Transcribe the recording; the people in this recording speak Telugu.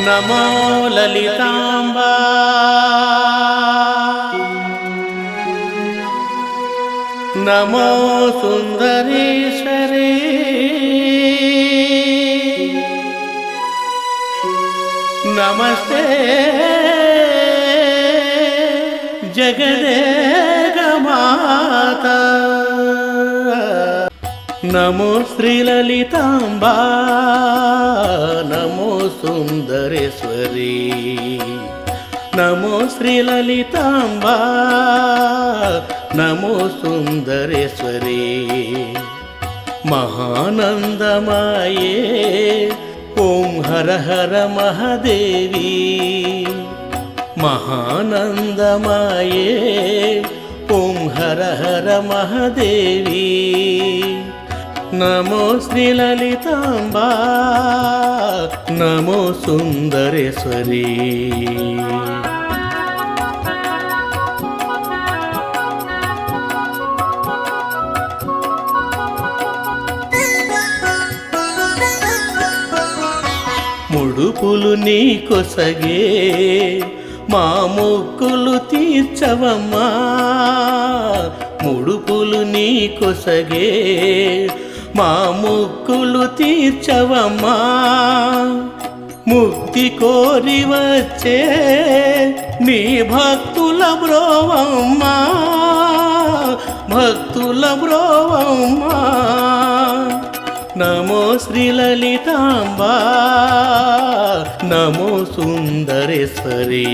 నమో లలితాంబా. నమో సుందరీశ్వరీ. నమస్తే. జగదేగమాత నమో శ్రీలలితాంబా నమో సుందరేశ్వరి. నమో శ్రీలలితాంబా నమో సుందరేశ్వరి. మహానందమాయే ఓం హర హర మహదేవి. మహానందమాయే ఓం హర హర మహదేవీ. నమో శ్రీలలితాంబా నమో సుందరేశ్వరీ. ముడుపులు నీ కొసగే మా మొక్కులు తీర్చవమ్మా. ముడుపులు నీ కొసగే మా ముక్కులు తీర్చవమ్మా. ముక్తి కోరి వచ్చే నీ భక్తుల బ్రోవమ్మా. భక్తుల బ్రోవమ్మా. నమో శ్రీలలితాంబా నమో సుందరేశ్వరీ.